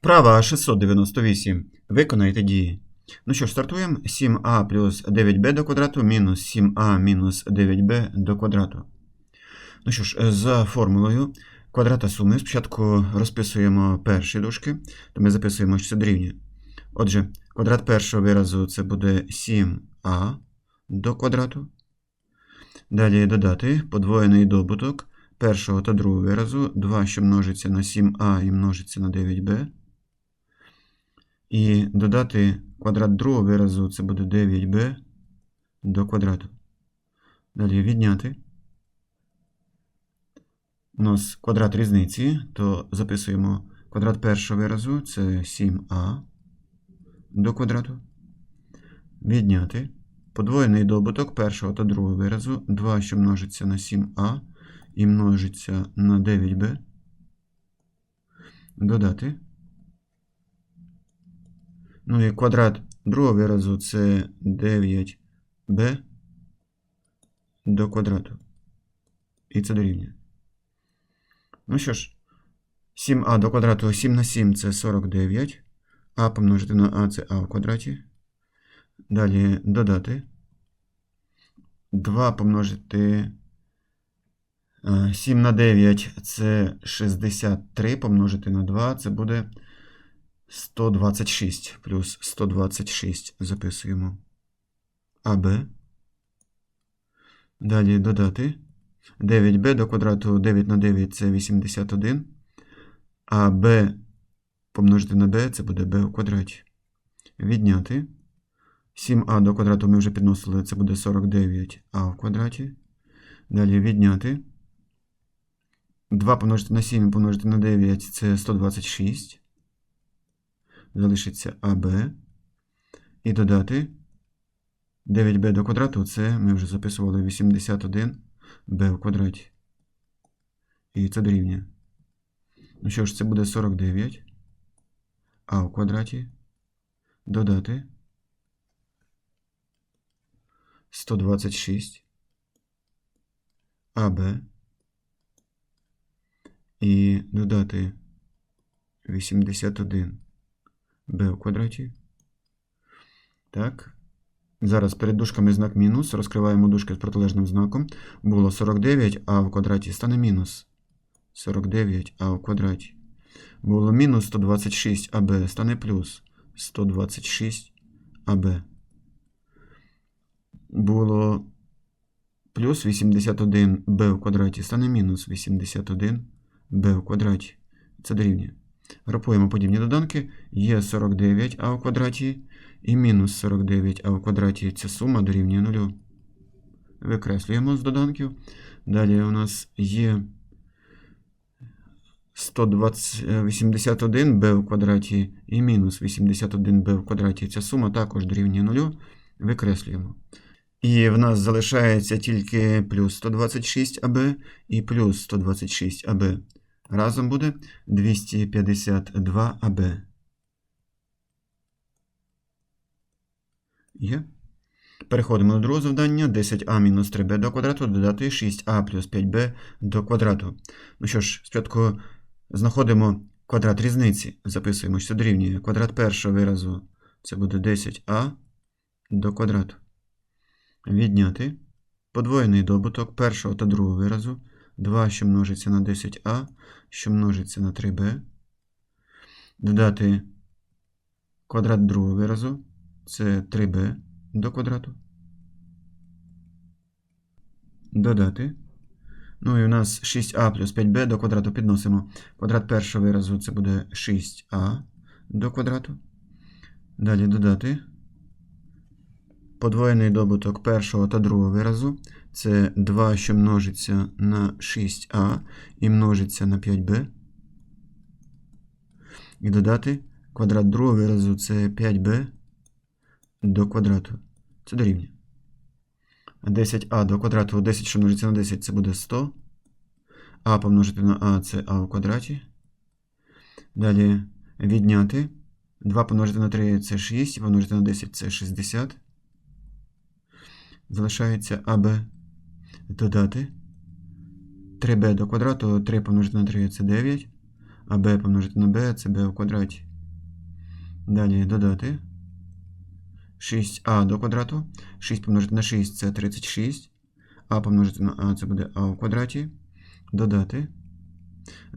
Вправа 698. Виконайте дії. Ну що ж, стартуємо. 7а плюс 9b до квадрату мінус 7а мінус 9b до квадрату. Ну що ж, за формулою квадрата суми спочатку розписуємо перші дужки, то ми записуємо, що це дорівнює. Отже, квадрат першого виразу це буде 7а до квадрату. Далі додати подвоєний добуток першого та другого виразу 2, що множиться на 7а і множиться на 9b. І додати квадрат другого виразу це буде 9b до квадрату. Далі відняти. У нас квадрат різниці, то записуємо квадрат першого виразу це 7а до квадрату. Відняти. Подвоєний добуток першого та другого виразу 2, що множиться на 7а і множиться на 9b. Додати. Ну і квадрат другого виразу це 9b до квадрату. І це дорівнює. Ну що ж, 7а до квадрату 7 на 7 це 49. А помножити на а це а в квадраті. Далі додати. 2 помножити 7 на 9 це 63 помножити на 2 це буде 126 плюс 126 записуємо АБ. Далі додати. 9b до квадрату 9 на 9 це 81. А b помножити на b це буде b у квадраті. Відняти. 7а до квадрату ми вже підносили, це буде 49а в квадраті. Далі відняти. 2 помножити на 7 помножити на 9 це 126. Залишиться АБ. І додати 9b до квадрату це ми вже записували 81b в квадраті. І це дорівнює. Ну що ж, це буде 49 а в квадраті. Додати 126 АБ. І додати 81 b в квадраті. Так. Зараз перед дужками знак мінус. Розкриваємо дужки з протилежним знаком. Було 49, а в квадраті стане мінус. 49 а в квадраті. Було мінус 126 АБ стане плюс 126 АБ. Було плюс 81 b в квадраті стане мінус 81 b в квадраті. Це дорівнює. Групуємо подібні доданки. Є 49 а в квадраті і мінус 49 а в квадраті. Ця сума дорівнює 0. Викреслюємо з доданків. Далі у нас є 181 b в квадраті і мінус 81 b в квадраті. Ця сума також дорівнює 0. Викреслюємо. І в нас залишається тільки плюс 126 АБ і плюс 126 АБ. Разом буде 252 АБ. Є. Переходимо до другого завдання. 10а мінус 3b до квадрату додати 6а плюс 5b до квадрату. Ну що ж, спочатку знаходимо квадрат різниці. Записуємо, що дорівнює квадрат першого виразу. Це буде 10а до квадрату. Відняти подвоєний добуток першого та другого виразу. 2, що множиться на 10а, що множиться на 3b. Додати квадрат другого виразу. Це 3b до квадрату. Додати. Ну і у нас 6а плюс 5b до квадрату підносимо. Квадрат першого виразу це буде 6а до квадрату. Далі додати. Подвоєний добуток першого та другого виразу. Це 2, що множиться на 6а і множиться на 5b. І додати квадрат другого виразу це 5b до квадрату. Це дорівнює. 10а до квадрату 10, що множиться на 10, це буде 100. А помножити на а це а в квадраті. Далі відняти. 2 помножити на 3 це 6, і помножити на 10 це 60. Залишається АБ додати. 3b до квадрату, 3 помножити на 3 це 9, а b помножити на b це b в квадраті. Далі додати. 6а до квадрату. 6 помножити на 6 це 36. А помножити на а це буде а в квадраті. Додати.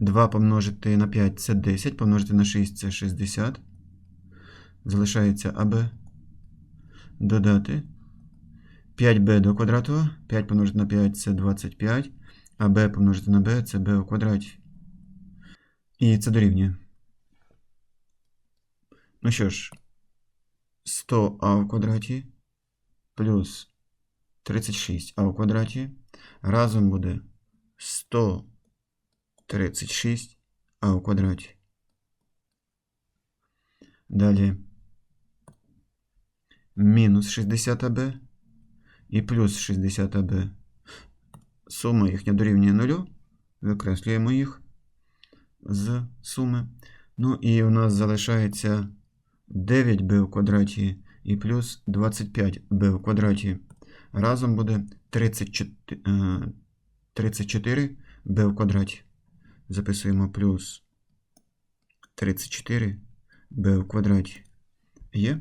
2 помножити на 5 це 10. Помножити на 6 це 60. Залишається АБ. Додати. 5b до квадрату. 5 помножити на 5 це 25. А b помножити на b це b у квадраті. І це дорівнює. Ну що ж, 100а в квадраті плюс 36а в квадраті разом буде 136а в квадраті. Далі мінус 60аб і плюс 60аб. Сума їхня дорівнює нулю. Викреслюємо їх з суми. Ну і у нас залишається 9b в квадраті і плюс 25b в квадраті. Разом буде 34, е, 34b в квадраті. Записуємо плюс 34b в квадраті. Є.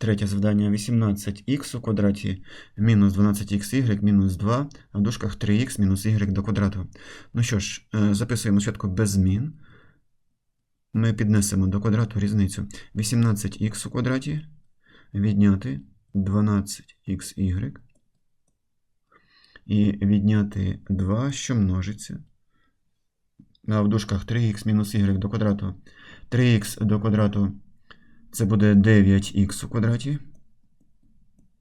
Третє завдання 18х у квадраті мінус 12xy мінус 2, а в дужках 3х мінус y до квадрату. Ну що ж, е, записуємо спочатку без змін. Ми піднесемо до квадрату різницю. 18х у квадраті відняти 12xy і відняти 2, що множиться. А в дужках 3х мінус y до квадрату. 3х до квадрату це буде 9х у квадраті.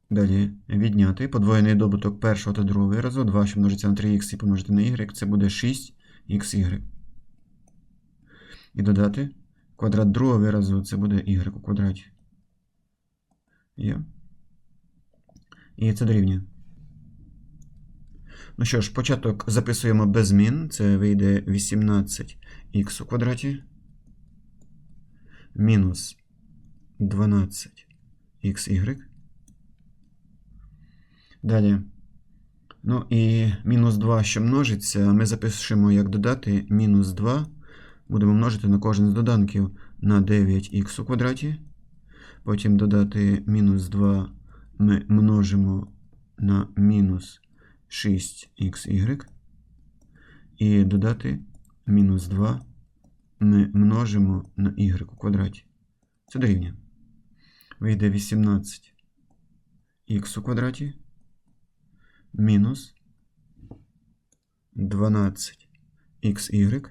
Далі відняти подвоєний добуток першого та другого виразу. 2, що множиться на 3х і помножити на y, це буде 6xy. І додати квадрат другого виразу це буде y у квадраті. Є. І це дорівнює. Ну що ж, початок записуємо без змін. Це вийде 18х у квадраті. Мінус 12xy. Далі. Ну і мінус 2, що множиться, ми запишемо як додати мінус 2. Будемо множити на кожен з доданків на 9х у квадраті. Потім додати мінус 2 ми множимо на мінус 6xy. І додати мінус 2 ми множимо на y у квадраті. Це дорівнює. Вийде 18х у квадраті мінус 12xy.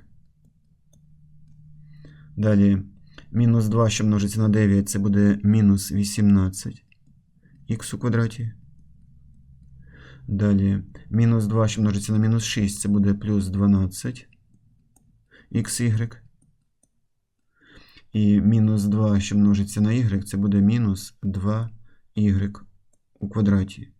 Далі мінус 2, що множиться на 9, це буде мінус 18х у квадраті. Далі мінус 2, що множиться на мінус 6, це буде плюс 12xy. І мінус 2, що множиться на y, це буде мінус 2y у квадраті.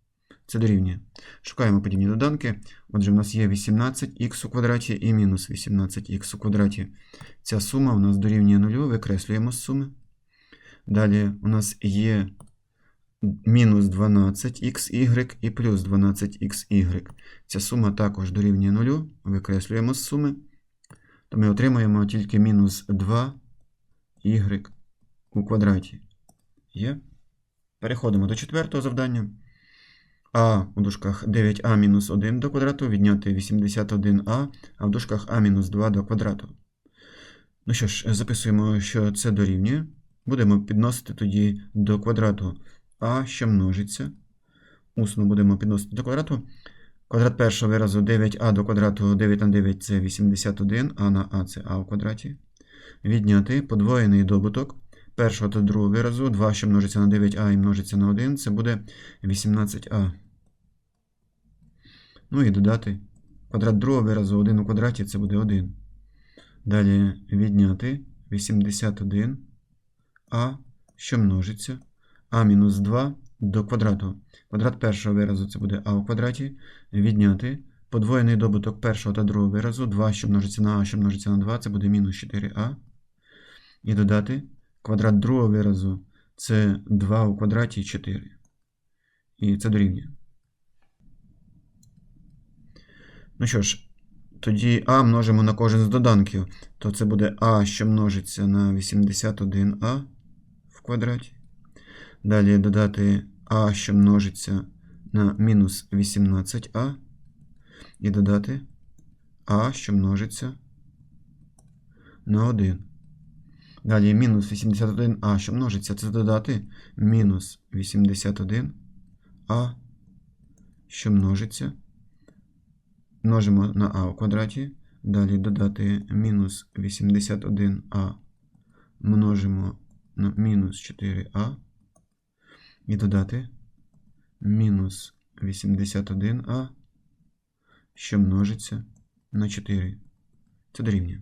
Це дорівнює. Шукаємо подібні доданки. Отже, в нас є 18х у квадраті і мінус 18х у квадраті. Ця сума у нас дорівнює 0, викреслюємо з суми. Далі у нас є мінус 12xy і плюс 12xy. Ця сума також дорівнює 0, викреслюємо з суми. То ми отримаємо тільки мінус 2 y у квадраті. Є. Переходимо до четвертого завдання. А у дужках 9а мінус 1 до квадрату відняти 81а, а в дужках а мінус 2 до квадрату. Ну що ж, записуємо, що це дорівнює. Будемо підносити тоді до квадрату а, що множиться. Усно будемо підносити до квадрату. Квадрат першого виразу 9а до квадрату 9 на 9 це 81, а на а це а у квадраті. Відняти подвоєний добуток першого та другого виразу. 2, що множиться на 9а і множиться на 1, це буде 18а. Ну і додати квадрат другого виразу 1 у квадраті це буде 1. Далі відняти 81а, що множиться. а мінус 2 до квадрату. Квадрат першого виразу це буде а у квадраті. Відняти подвоєний добуток першого та другого виразу. 2, що множиться на а, що множиться на 2, це буде мінус 4а. І додати квадрат другого виразу це 2 у квадраті 4. І це дорівнює. Ну що ж, тоді а множимо на кожен з доданків. То це буде а, що множиться на 81а. в квадраті. Далі додати а, що множиться на мінус 18а. І додати а, що множиться на 1. Далі мінус 81а, що множиться, це додати мінус 81а, що множиться. Множимо на а у квадраті. Далі додати мінус 81а множимо на мінус 4а. І додати мінус 81а, що множиться на 4. Це дорівнює.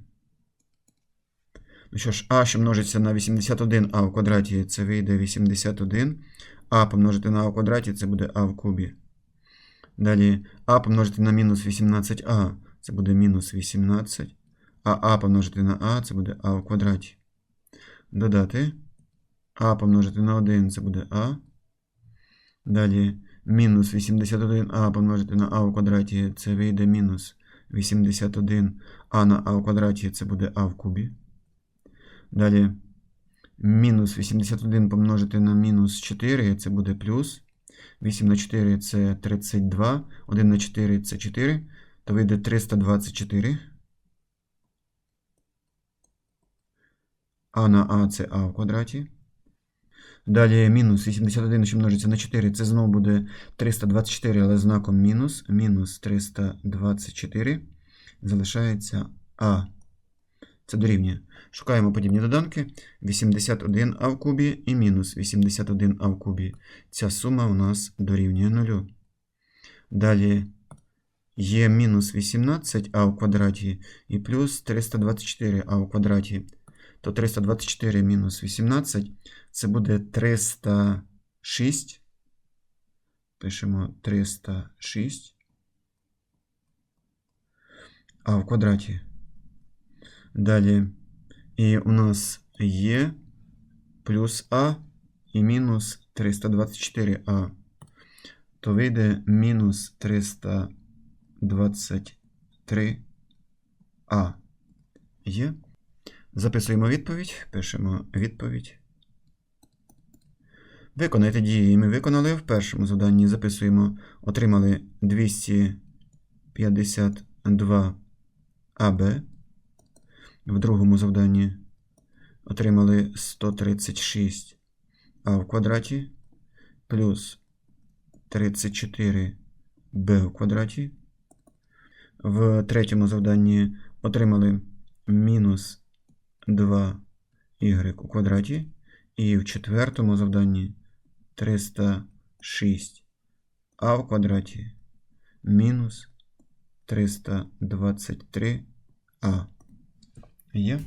Ну що ж, а, що множиться на 81а в квадраті, це вийде 81. А помножити на а в квадраті, це буде а в кубі. Далі а помножити на мінус 18а, це буде мінус 18. А а помножити на а, це буде а в квадраті. Додати. А помножити на 1, це буде а. Далі мінус 81а помножити на а в квадраті, це вийде мінус 81. А на а в квадраті це буде а в кубі. Далі мінус 81 помножити на мінус 4, це буде плюс. 8 на 4 це 32. 1 на 4 це 4. То вийде 324. А на А це А в квадраті. Далі мінус 81, що множиться на 4, це знову буде 324, але знаком мінус. Мінус 324. Залишається А. Це дорівнює. Шукаємо подібні доданки. 81а в кубі і мінус 81а в кубі. Ця сума у нас дорівнює 0. Далі є мінус 18а в квадраті і плюс 324а в квадраті. То 324 мінус 18 це буде 306. Пишемо 306. А в квадраті. Далі. І у нас є плюс А і мінус 324А. То вийде мінус 323А. Є. Записуємо відповідь. Пишемо відповідь. Виконайте дії. Ми виконали в першому завданні. Записуємо. Отримали 252 АБ. В другому завданні отримали 136 а в квадраті плюс 34 б в квадраті. В третьому завданні отримали мінус 2 y у квадраті. І в четвертому завданні 306 а в квадраті мінус 323а. Є.